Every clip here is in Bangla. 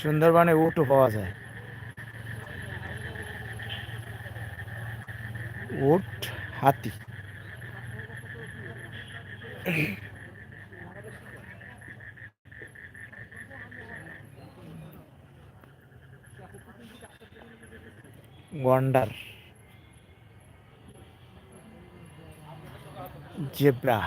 সুন্দরবনে উটও পাওয়া যায়। উট হাতি। গন্ডার। জেব্রা।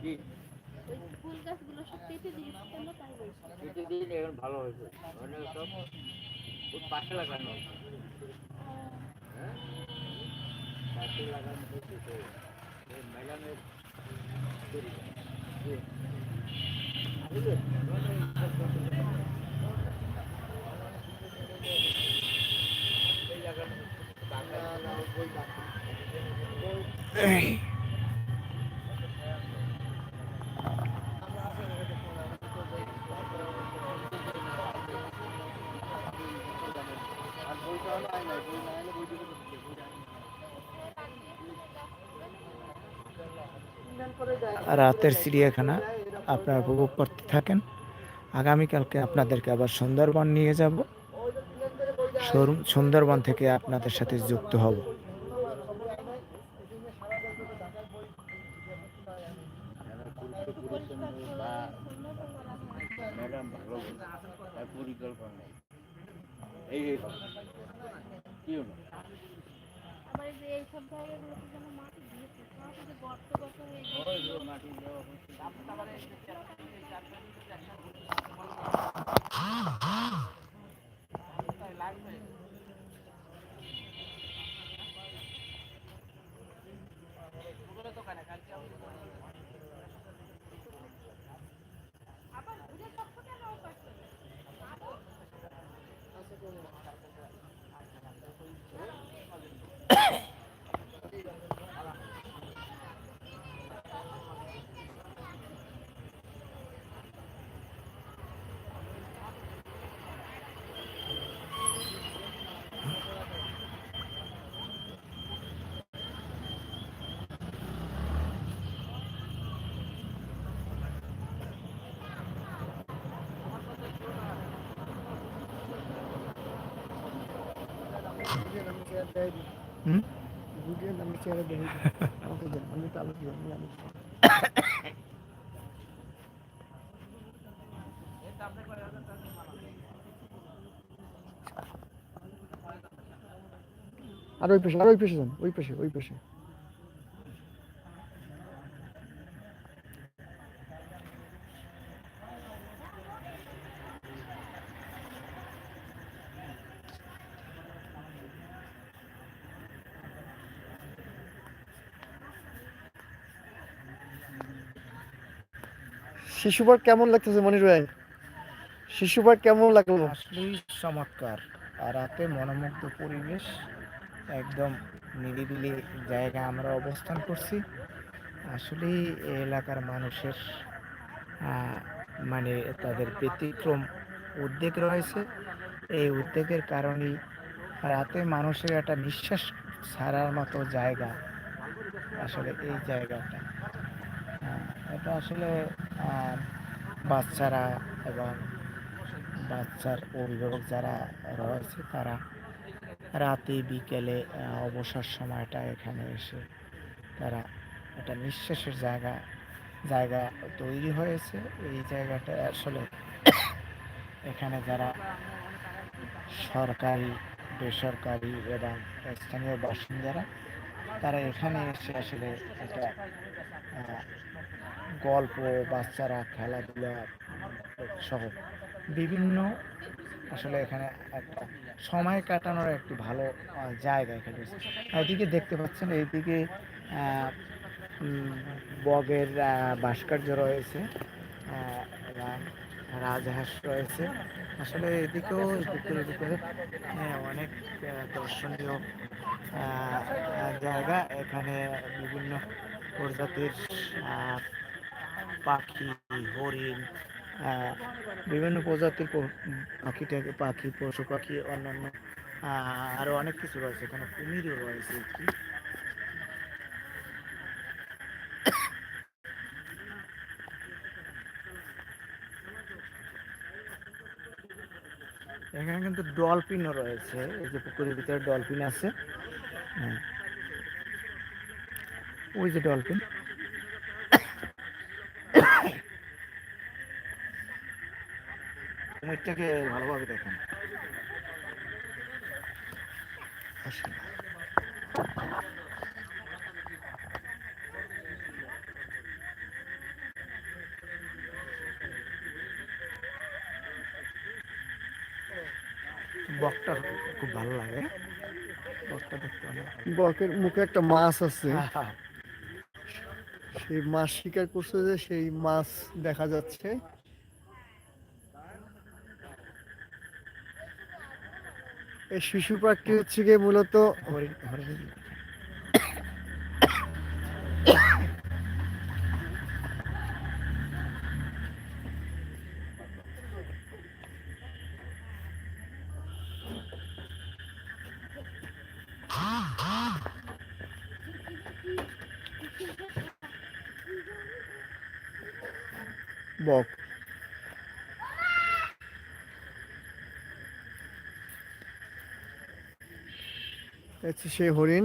কি? ওই ফুল গাছগুলো সব কেটে দিয়েছে কেন তাই বলছি। কিছু দিন এখন ভালো হয়েছে। অনেক সব ওর পাশে লাগানো হয়েছে। হ্যাঁ? পাশে লাগানো হয়েছে তো। এই ম্যাডামের তৈরি করা। জি। বুঝলেন? এই লাগানো হয়েছে। বাংলা নামে বই বাকি। আর বইটা হলো আয়নায়, বই না হলে বইটা কোথায় দিলে? বইটা আয়নায়। রাতের চিড়িয়াখানা আপনারা উপভোগ করতে থাকেন। আগামীকালকে আপনাদেরকে আবার সুন্দরবন নিয়ে যাব। সুন্দরবন থেকে আপনাদের সাথে যুক্ত হব। এই কি আবার এই সব যেন মাটি দিয়েছে সব এই যে গর্ত গর্ত হয়ে গেছে ওই যে মাটি দেওয়া হচ্ছে। হুম? আর ওই পেশে আর ওই পেশে যান ওই পেশে ওই পাশে। শিশু পার্ক কেমন লাগতেছে, মনির ভাই? শিশু পার্ক কেমন লাগল? আসলেই চমৎকার। আর রাতে মনোমুগ্ধ পরিবেশ, একদম নিরিবিলি জায়গা আমরা অবস্থান করছি। আসলেই এই এলাকার মানুষের মানে তাদের ব্যতিক্রম উদ্বেগ রয়েছে। এই উদ্বেগের কারণেই রাতে মানুষের একটা নিঃশ্বাস ছাড়ার মতো জায়গা, আসলে এই জায়গাটা। এটা আসলে আহ, বাচ্চারা এবং বাচ্চার অভিভাবক যারা রয়েছে তারা রাতে বিকেলে অবসর সময়টা এখানে এসে তারা একটা নিঃশ্বাসের জায়গা জায়গা তৈরি হয়েছে। এই জায়গাটা আসলে এখানে যারা সরকারি বেসরকারি এবং স্থানীয় বাসিন্দারা তারা এখানে এসে আসলে একটা গল্প বাচ্চারা খেলাধুলা সহ বিভিন্ন আসলে এখানে একটা সময় কাটানোর একটি ভালো জায়গা এখানে এদিকে দেখতে পাচ্ছেন এইদিকে বগের ভাস্কর্য রয়েছে রাজহাঁস রয়েছে। আসলে এদিকেও পুকুরের ভিতরে হ্যাঁ, অনেক দর্শনীয় জায়গা। এখানে বিভিন্ন প্রজাতির পাখি হরিণ বিভিন্ন প্রজাতির পাখি পাখি পশু পাখি অন্যান্য আহ, আরও অনেক কিছু রয়েছে। এখানে কুমিরও রয়েছে এখানে কিন্তু ডলফিনও রয়েছে। এই যে পুকুরের ভিতরে ডলফিন আছে। হ্যাঁ। ওই যে ডলফিন। কুমিরটাকে ভালোভাবে দেখেন। বকটা খুব ভালো লাগে। বকটা দেখতে বকের মুখে একটা মাছ আছে। সেই মাছ শিকার করছে যে সেই মাছ দেখা যাচ্ছে। এই শিশু পাখি হচ্ছে গিয়ে মূলত বক। হচ্ছে সেই হরিণ।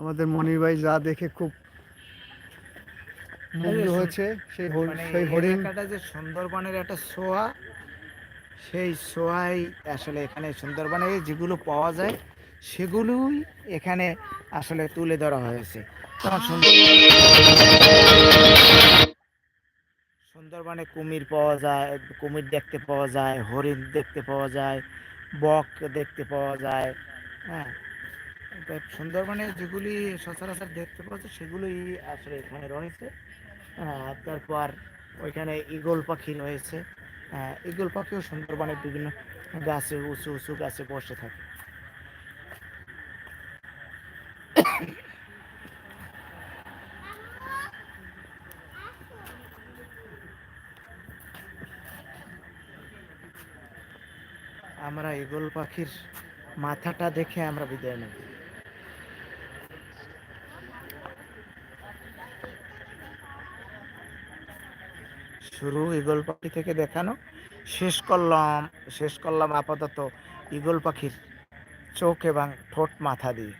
আমাদের মনির ভাই যা দেখে খুব মুগ্ধ হয়েছে সেই মানে সেই হরিণ যে সুন্দরবনের একটা সোয়া সেই সোয়াই আসলে এখানে সুন্দরবনে যেগুলো পাওয়া যায় সেগুলোই এখানে আসলে তুলে ধরা হয়েছে। সুন্দরবনে কুমির পাওয়া যায় কুমির দেখতে পাওয়া যায় হরিণ দেখতে পাওয়া যায় বক দেখতে পাওয়া যায়। হ্যাঁ। সুন্দরবনে যেগুলি সচরাচর দেখতে যায় সেগুলোই আসলে এখানে রয়েছে। তারপর ওইখানে ঈগল পাখি রয়েছে। ঈগল পাখিও সুন্দরবনের বিভিন্ন গাছে, উঁচু উঁচু গাছে বসে থাকে। আমরা ঈগল পাখির মাথাটা দেখে আমরা বিদায় নেব। শুরু, ঈগল পাখি থেকে দেখানো। শেষ করলাম শেষ করলাম আপাতত ঈগল পাখির চোখ এবং ঠোঁট মাথা দিয়ে।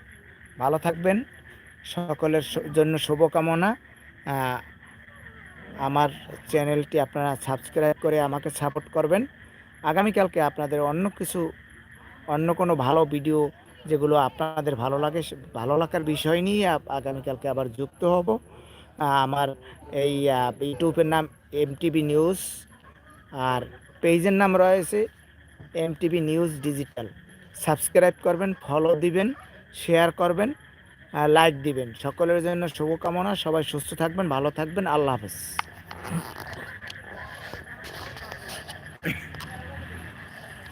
ভালো থাকবেন, সকলের জন্য শুভকামনা। আমার চ্যানেলটি আপনারা সাবস্ক্রাইব করে আমাকে সাপোর্ট করবেন। আগামীকালকে আপনাদের অন্য কিছু অন্য কোনো ভালো ভিডিও যেগুলো আপনাদের ভালো লাগে ভালো লাগার বিষয় নিয়ে আগামীকালকে আবার যুক্ত হব। আমার এই ইউটিউবের নাম এমটিভি নিউজ আর পেজের নাম রয়েছে এমটিভি নিউজ ডিজিটাল সাবস্ক্রাইব করবেন ফলো দিবেন শেয়ার করবেন লাইক দিবেন। সকলের জন্য শুভকামনা, সবাই সুস্থ থাকবেন, ভালো থাকবেন, আল্লাহ হাফেজ।